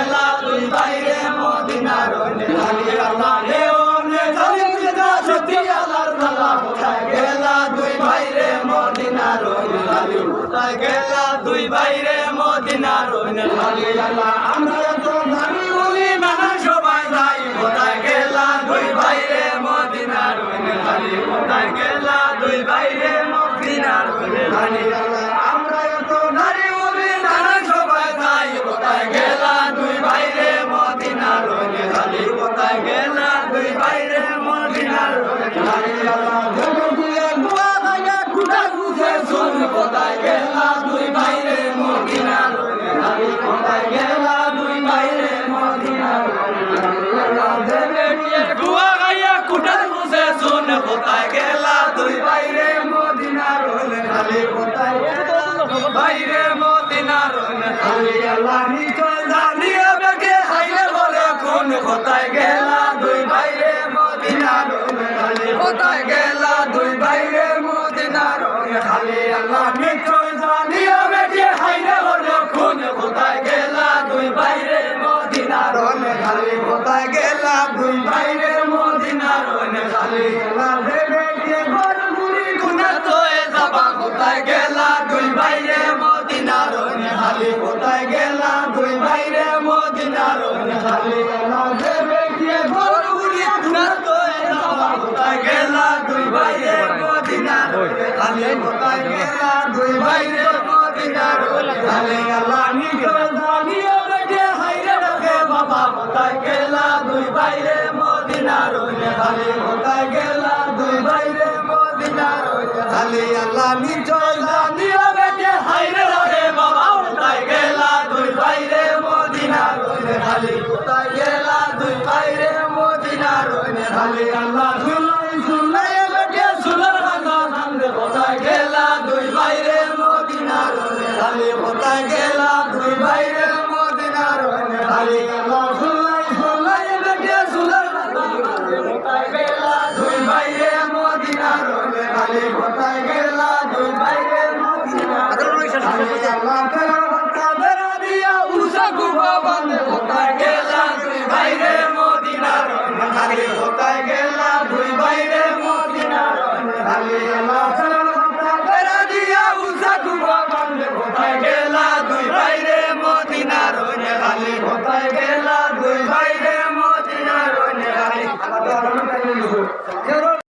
দুই দুই ভাইরে মদিনার খালি আল্লাহ আল্লাহ আমরা তো নারী বলি নানা সবাই যাই কোথায় গেলা? দুই ভাইরে মদিনার খালি কোথায় গেলা? দুই লাগে খুদা খুঁজে শুন কোথায় গেলা? দুই ভাইরে মদিনার খালি কোথায় গেলা? দুই ভাইরে মদিনার আল্লাহ জগৎকে গাইয়া খুদা খুঁজে শুন কোথায় গেলা? ভাইরে মদিনার খালি আল্লাহ জানিয়ে বেগে হাইরে বলে কোন কোথায় গেলা দুই ভাইরে মদিনার কোথায় গেলা দুই ভাইরে মদিনার খালি আল্লাহ নিশ্চয় জানিয়ে বেগে হাইরে বলে কোন কোথায় গেলা দুই ভাইরে মদিনার খালি কোথায় গেলা দুই ভাইরে মদিনার খালি আল্লাহ নিকল জানিয়ে বেটে হাইরে রাখে বাবা কোথায় গেলা দুই ভাইরে আল্লাহ শুনলাই শুনলাই বেটে শুনার কথা সামনে কোথায় গেলা দুই ভাইরে মদিনার খালি কোথায় গেলা দুই ভাইরে মদিনার খালি আল্লাহ শুনলাই শুনলাই বেটে কোথায় ভাই